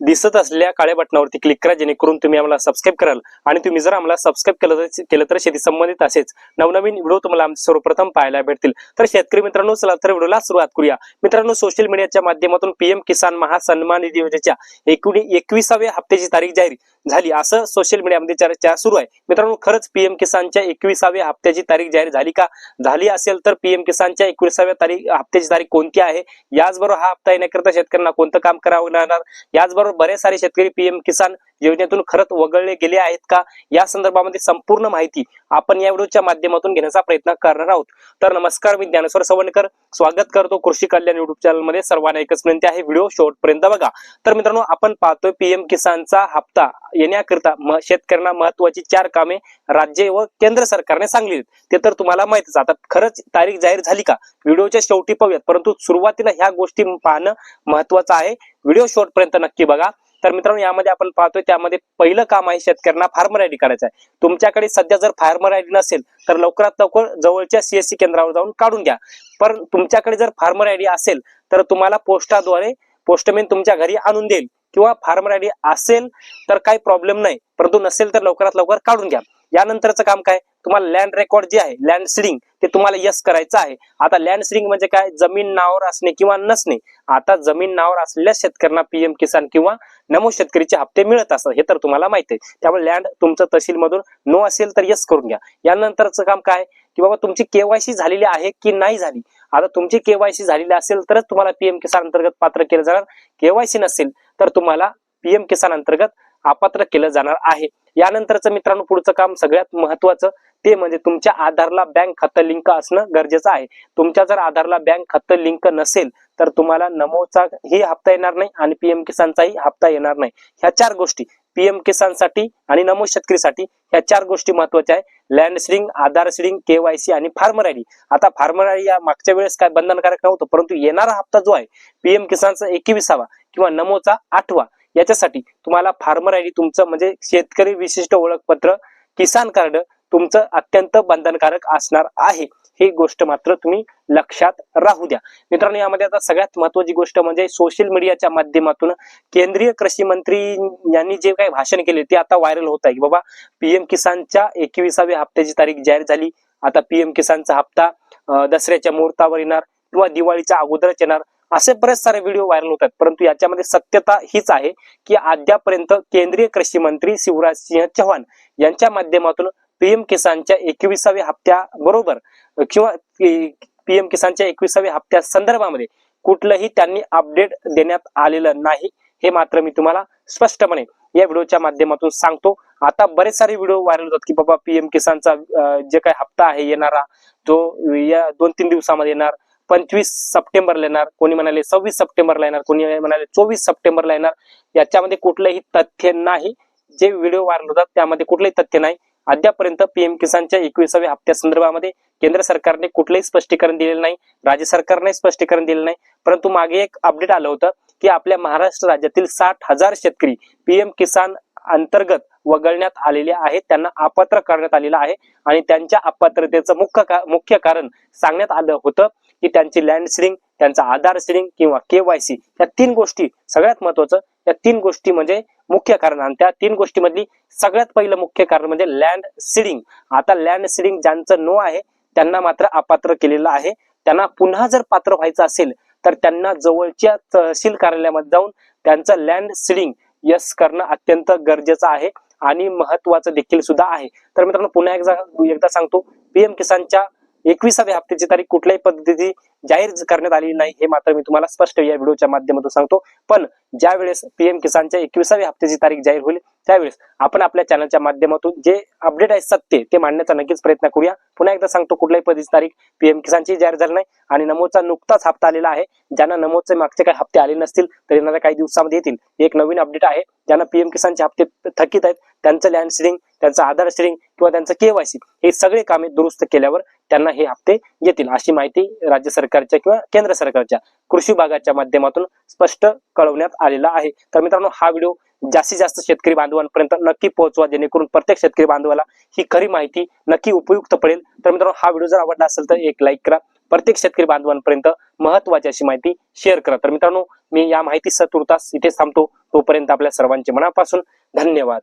दिसत असलेल्या काळ्या बटनावरती क्लिक करा जेणेकरून तुम्ही आम्हाला सबस्क्राईब कराल. आणि तुम्ही जर आम्हाला सबस्क्राईब केलं तर केलं तर शेती संबंधित असेच नवनवीन व्हिडिओ तुम्हाला आमचे सर्वप्रथम पाहायला भेटतील. तर शेतकरी मित्रांनो चला तर व्हिडिओला सुरुवात करूया. मित्रांनो सोशल मीडियाच्या माध्यमातून पीएम किसान महासन्मान निधी योजनेच्या एकोणी एकविसाव्या हप्त्याची तारीख जाहीर झाली. असं सोशल मीडियामध्ये चर्चा सुरू आहे. मित्रांनो खरंच पीएम किसानच्या एकविसाव्या हप्त्याची तारीख जाहीर झाली का? झाली असेल तर पीएम किसानच्या एकविसाव्या तारीख हप्त्याची तारीख कोणती आहे? याचबरोबर हा हप्ता येण्याकरिता शेतकऱ्यांना कोणतं काम करावं लागणार? याचबरोबर बरेच सारे शेतकरी पीएम किसान योजनेतून खरंच वगळले गेले आहेत का? या संदर्भामध्ये संपूर्ण माहिती आपण या व्हिडिओच्या माध्यमातून घेण्याचा प्रयत्न करणार आहोत. तर नमस्कार मी ज्ञानेश्वर सवणकर. स्वागत करतो कृषी कल्याण युट्यूब चॅनलमध्ये. सर्वांना एकच विनंती आहे व्हिडिओ शेवटपर्यंत बघा. तर मित्रांनो आपण पाहतोय पीएम किसानचा हप्ता येण्याकरिता शेतकऱ्यांना महत्वाची चार कामे राज्य व केंद्र सरकारने सांगली ते तर तुम्हाला माहितच. आता खरंच तारीख जाहीर झाली का? व्हिडिओच्या शेवटी पाहूयात. परंतु सुरुवातीला ह्या गोष्टी पाहणं महत्वाचं आहे. व्हिडिओ शॉर्टपर्यंत नक्की बघा. तर मित्रांनो यामध्ये आपण पाहतोय त्यामध्ये पहिलं काम आहे शेतकऱ्यांना फार्मर आयडी काढायचं आहे. तुमच्याकडे सध्या जर फार्मर आयडी नसेल तर लवकरात लवकर जवळच्या सीएससी केंद्रावर जाऊन काढून घ्या. पण तुमच्याकडे जर फार्मर आयडी असेल तर तुम्हाला पोस्टाद्वारे पोस्टमॅन तुमच्या घरी आणून देईल. किंवा फार्मर आयडी असेल तर काही प्रॉब्लेम नाही. परंतु नसेल तर लवकरात लवकर काढून घ्या. यानंतरचं काम काय? तुम्हाला लँड रेकॉर्ड जे आहे लँड सिडिंग ते तुम्हाला यस करायचं आहे. आता लँड सिडिंग म्हणजे काय? जमीन नावावर असणे किंवा नसणे. आता जमीन नावावर असलेल्या शेतकऱ्यांना पीएम किसान किंवा नमो शेतकरीचे हप्ते मिळत असतात हे तर तुम्हाला माहिती आहे. त्यामुळे लँड तुमचं तहसील मधून नो असेल तर यस करून घ्या. यानंतरचं काम काय? की बाबा तुमची केवायसी झालेली आहे की नाही झाली? आता तुमची केवायसी झालेली असेल तरच तुम्हाला पीएम किसान अंतर्गत पात्र केलं जाणार. केवायसी नसेल तर तुम्हाला पीएम किसान अंतर्गत अपात्र केलं जाणार आहे. यानंतरचं मित्रांनो पुढचं काम सगळ्यात महत्वाचं ते म्हणजे तुमच्या आधारला बँक खातं लिंक असणं गरजेचं आहे. तुमच्या जर आधारला बँक खातं लिंक नसेल तर तुम्हाला नमोचा ही हप्ता येणार नाही आणि पीएम किसानचाही हप्ता येणार नाही. ह्या चार गोष्टी पीएम किसानसाठी आणि नमो शेतकरीसाठी ह्या चार गोष्टी महत्त्वाच्या आहे. Land seeding Aadhaar seeding KYC आणि फार्मर आयडी आता फार्मर आयडी या मागच्या वेळेस काय बंधनकारक नव्हतं परंतु येणारा हप्ता जो आहे पीएम किसानचा एकविसावा किंवा नमोचा आठवा. याच्यासाठी तुम्हाला फार्मर आयडी तुमचं म्हणजे शेतकरी विशिष्ट ओळखपत्र किसान कार्ड तुमचं अत्यंत बंधनकारक असणार आहे. ही गोष्ट मात्र तुम्ही लक्षात राहू द्या. मित्रांनो यामध्ये आता सगळ्यात महत्वाची गोष्ट म्हणजे सोशल मीडियाच्या माध्यमातून केंद्रीय कृषी मंत्री यांनी जे काही भाषण केले ते आता व्हायरल होत आहे. की बाबा पीएम किसानच्या एकविसाव्या हप्त्याची तारीख जाहीर झाली. आता पीएम किसानचा हप्ता दसऱ्याच्या मुहूर्तावर येणार किंवा दिवाळीच्या अगोदरच येणार. असे बरेच सारे व्हिडिओ व्हायरल होतात. परंतु याच्यामध्ये सत्यता हीच आहे की अद्यापर्यंत केंद्रीय कृषी मंत्री शिवराज सिंह चौहान यांच्या माध्यमातून पीएम किसानच्या एकविसाव्या हप्त्या बरोबर किंवा पीएम किसानच्या एकविसाव्या हप्त्या संदर्भामध्ये कुठलंही त्यांनी अपडेट देण्यात आलेलं नाही हे मात्र मी तुम्हाला स्पष्टपणे या व्हिडिओच्या माध्यमातून सांगतो. आता बरेच सारे व्हिडिओ व्हायरल होतात की बाबा पीएम किसानचा जे काही हप्ता आहे येणारा जो या दोन तीन दिवसामध्ये येणार. पंचवीस सप्टेंबरला येणार कोणी म्हणाले सव्वीस सप्टेंबरला येणार कोणी म्हणाले चोवीस सप्टेंबरला येणार याच्यामध्ये कुठलंही तथ्य नाही. जे व्हिडिओ व्हायरल होतात त्यामध्ये कुठलंही तथ्य नाही. अद्यापर्यंत पीएम किसानच्या एकविसाव्या हप्त्या संदर्भामध्ये केंद्र सरकारने कुठलंही स्पष्टीकरण दिलेलं नाही राज्य सरकारने स्पष्टीकरण दिलेलं नाही. परंतु मागे एक अपडेट आलं होतं की आपल्या महाराष्ट्र राज्यातील साठ हजार शेतकरी पीएम किसान अंतर्गत वगळण्यात आलेले आहेत. त्यांना अपात्र करण्यात आलेलं आहे आणि त्यांच्या अपात्रतेचं मुख्य का, मुख्य कारण सांगण्यात आलं होतं. की त्यांची लँड सिलिंग त्यांचा आधार सिलिंग किंवा केवायसी या तीन गोष्टी सगळ्यात महत्वाचं. या तीन गोष्टी म्हणजे मुख्य कारण आणि त्या तीन गोष्टीमधली सगळ्यात पहिलं मुख्य कारण म्हणजे लँड सिडिंग आता लँड सिडिंग ज्यांचं नो आहे त्यांना मात्र अपात्र केलेलं आहे. त्यांना पुन्हा जर पात्र व्हायचं असेल तर त्यांना जवळच्या तहसील कार्यालयामध्ये जाऊन त्यांचं लँड सिडिंग यस करणं अत्यंत गरजेचं आहे आणि महत्वाचं देखील सुद्धा आहे. तर मित्रांनो पुन्हा एकदा एकदा सांगतो पीएम किसानच्या एकविसाव्या हप्त्याची तारीख कुठल्याही पद्धती जाहीर करण्यात आलेली नाही हे मात्र मी तुम्हाला स्पष्ट या व्हिडिओच्या माध्यमातून सांगतो. पण ज्या वेळेस पीएम किसानच्या एकविसाव्या हप्त्याची तारीख जाहीर होईल त्यावेळेस आपण आपल्या चॅनलच्या माध्यमातून जे अपडेट आहे सत्य ते मांडण्याचा नक्कीच प्रयत्न करूया. पुन्हा एकदा सांगतो कुठल्याही पद्धतीची तारीख पीएम किसानची जाहीर झाली नाही आणि नमोचा नुकताच हप्ता आलेला आहे. ज्यांना नमोचे मागचे काही हप्ते आले नसतील तर येणाऱ्या काही दिवसामध्ये येतील. एक नवीन अपडेट आहे ज्यांना पीएम किसानचे हप्ते थकीत आहेत त्यांचं लँड सिडिंग त्यांचं आधार सिडिंग किंवा त्यांचं केवायसी हे सगळे कामे दुरुस्त केल्यावर त्यांना हे हप्ते येतील अशी माहिती राज्य सरकारच्या किंवा केंद्र सरकारच्या कृषी विभागाच्या माध्यमातून स्पष्ट कळवण्यात आलेला आहे. तर मित्रांनो हा व्हिडिओ जास्तीत जास्त शेतकरी बांधवांपर्यंत नक्की पोहोचवा जेणेकरून प्रत्येक शेतकरी बांधवाला ही खरी माहिती नक्की उपयुक्त पडेल. तर मित्रांनो हा व्हिडिओ जर आवडला असेल तर एक लाईक करा. प्रत्येक शेतकरी बांधवांपर्यंत महत्वाची अशी माहिती शेअर करा. तर मित्रांनो मी या माहितीसह तुर्तास इथे थांबतो. तोपर्यंत आपल्या सर्वांचे मनापासून धन्यवाद.